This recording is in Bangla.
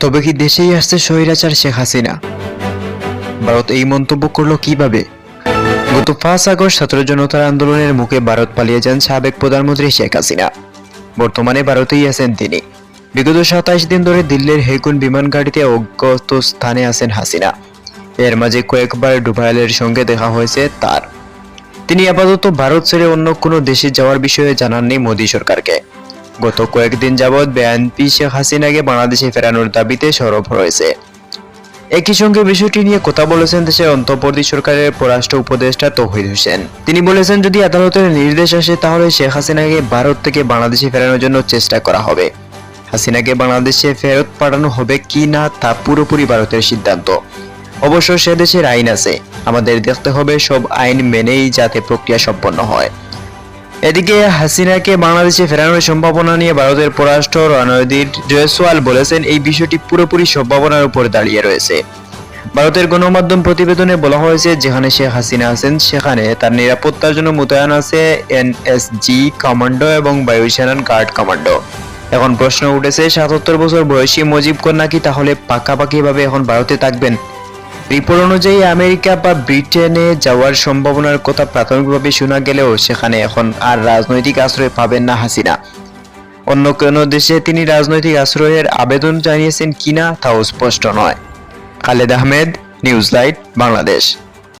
তবে কি দেশেই আসছে স্বৈরাচার শেখ হাসিনা? ভারত এই মন্তব্য করল কীভাবে? গত পাঁচ আগস্ট ছাত্র জনতার আন্দোলনের মুখে ভারত পালিয়ে যান সাবেক প্রধানমন্ত্রী শেখ হাসিনা। বর্তমানে ভারতেই আছেন তিনি। বিগত সাতাইশ দিন ধরে দিল্লির হেগুন বিমান ঘাটিতে অজ্ঞাত স্থানে আছেন হাসিনা। এর মাঝে কয়েকবার ডুবাইলের সঙ্গে দেখা হয়েছে তার। তিনি আপাতত ভারত ছেড়ে অন্য কোনো দেশে যাওয়ার বিষয়ে জানাননি মোদী সরকারকে। গত কয়েকদিন যাবৎ বিএনপি শেখ হাসিনাকে বাংলাদেশে ফেরানোর দাবিতে সরব রয়েছে একই সঙ্গে বিষয়টি নিয়ে কথা বলেছেন দেশের অন্তর্বর্তী সরকারের পররাষ্ট্র উপদেষ্টা তৌহিদ হোসেন। তিনি বলেছেন, যদি আদালতের নির্দেশ আসে, তাহলে শেখ হাসিনাকে ভারত থেকে বাংলাদেশে ফেরানোর জন্য চেষ্টা করা হবে। হাসিনাকে বাংলাদেশে ফেরত পাঠানো হবে কি না, তা পুরোপুরি ভারতের সিদ্ধান্ত। অবশ্য সে দেশের আইন আছে। আমাদের দেখতে হবে, সব আইন মেনেই যাতে প্রক্রিয়া সম্পন্ন হয়। এদিকে হাসিনাকে বাংলাদেশে ফেরানোর সম্ভাবনা নিয়ে ভারতের পররাষ্ট্র রণদীপ জয়সওয়াল বলেছেন, এই বিষয়টি পুরোপুরি সম্ভাবনার উপর দাঁড়িয়ে রয়েছে। ভারতের গণমাধ্যম প্রতিবেদনে বলা হয়েছে, যেখানে শেখ হাসিনা আছেন, সেখানে তার নিরাপত্তার জন্য মোতায়েন আছে এনএসজি কমান্ডো এবং বায়ুসেনার গার্ড কমান্ডো। এখন প্রশ্ন উঠেছে, সাতাত্তর বছর বয়সী মুজিব কন্যা কি তাহলে পাকাপাকিভাবে এখন ভারতে থাকবেন? রিপোর্ট অনুযায়ী আমেরিকা বা ব্রিটেনে যাওয়ার সম্ভাবনার কথা প্রাথমিকভাবে শোনা গেলেও সেখানে এখন আর রাজনৈতিক আশ্রয় পাবেন না হাসিনা। অন্য কোনো দেশে তিনি রাজনৈতিক আশ্রয়ের আবেদন জানিয়েছেন কিনা তাও স্পষ্ট নয়। Khaled Ahmed, news light Bangladesh.